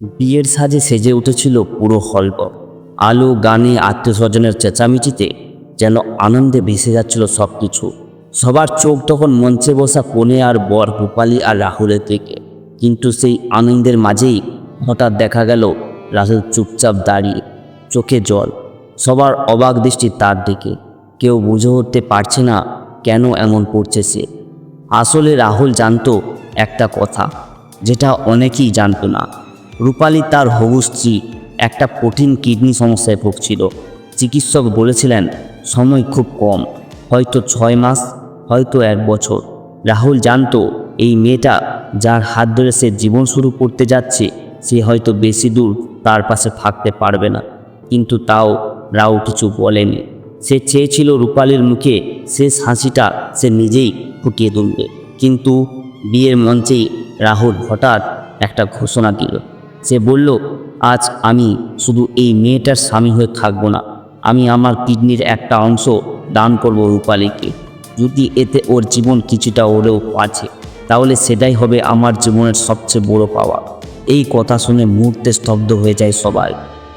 বিয়ের সাজে সেজে উঠেছিল পুরো হলঘর। আলো, গানে আত্মীয় স্বজনের চেঁচামেচিতে যেন আনন্দে ভেসে যাচ্ছিল সব কিছু সবার চোখ তখন মঞ্চে বসা কনে আর বর, রূপালী আর রাহুলের দিকে। কিন্তু সেই আনন্দের মাঝেই হঠাৎ দেখা গেল রাহুল চুপচাপ দাঁড়িয়ে, চোখে জল। সবার অবাক দৃষ্টি তার দিকে। কেউ বুঝে উঠতে পারছে না কেন এমন করছে সে। আসলে রাহুল জানতো একটা কথা, যেটা অনেকেই জানতো না। রূপালী তার হবু স্ত্রী একটা কঠিন কিডনি সমস্যায় ভুগছিল। চিকিৎসক বলেছিলেন, সময় খুব কম, হয়তো ছয় মাস, হয়তো এক বছর। রাহুল জানতো, এই মেয়েটা যার হাত ধরে সে জীবন শুরু করতে যাচ্ছে, সে হয়তো বেশি দূর তার পাশে থাকতে পারবে না। কিন্তু তাও রাও কিছু বলেনি। সে চেয়েছিল রূপালীর মুখে শেষ হাসিটা সে নিজেই ফুটিয়ে তুলবে। কিন্তু বিয়ের মঞ্চেই রাহুল হঠাৎ একটা ঘোষণা দিল। সে বলল, আজ আমি শুধু এই মেয়েটার স্বামী হয়ে থাকব না, আমি আমার কিডনির একটা অংশ দান করব রূপালীকে। যদি এতে ওর জীবন কিছুটা ওরেও আছে তাহলে সেটাই হবে আমার জীবনের সবচেয়ে বড় পাওয়া। এই কথা শুনে মুহূর্তে স্তব্ধ হয়ে যায় সবাই।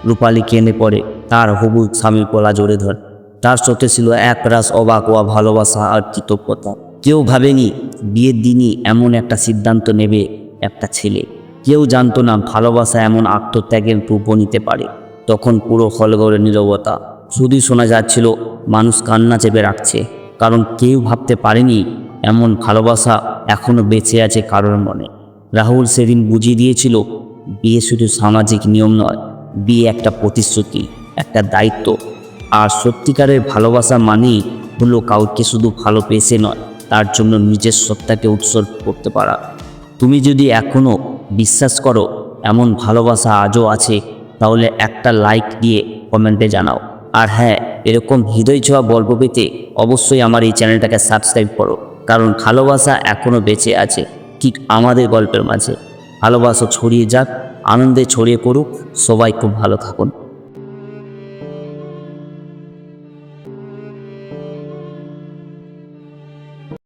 রূপালী কেঁদে পড়ে, তার হবু স্বামীর গলা জোরে ধরে। তার চোখে ছিল একরাশ অবাক হওয়া ভালোবাসা আর কৃতজ্ঞতা। কেউ ভাবেনি বিয়ের দিনই এমন একটা সিদ্ধান্ত নেবে একটা ছেলে। কেউ জানতো না ভালোবাসা এমন আত্মত্যাগের রূপ নিতে পারে। তখন পুরো হলঘরে নীরবতা। শুধুই শোনা যাচ্ছিল, মানুষ কান্না চেপে রাখছে। কারণ কেউ ভাবতে পারেনি, এমন ভালোবাসা এখনও বেঁচে আছে কারোর মনে। রাহুল সেদিন বুঝিয়ে দিয়েছিল, বিয়ে শুধু সামাজিক নিয়ম নয়, বিয়ে একটা প্রতিশ্রুতি, একটা দায়িত্ব। আর সত্যিকারের ভালোবাসা মানেই হলো কাউকে শুধু ভালো পেয়েছে নয়, তার জন্য নিজের সত্তাকে উৎসর্গ করতে পারা। তুমি যদি এখনও বিশ্বাস করো, এমন ভালোবাসা আজও আছে, তাহলে একটা লাইক দিয়ে কমেন্টে জানাও। আর হ্যাঁ এরকম হৃদয় ছোঁয়া গল্প পেতে অবশ্যই আমার এই চ্যানেলটাকে সাবস্ক্রাইব করো, কারণ ভালোবাসা এখনও বেঁচে আছে, ঠিক আমাদের গল্পের মাঝে। ভালোবাসা ছড়িয়ে যাক, আনন্দে ছড়িয়ে করুক সবাই খুব ভালো থাকুন।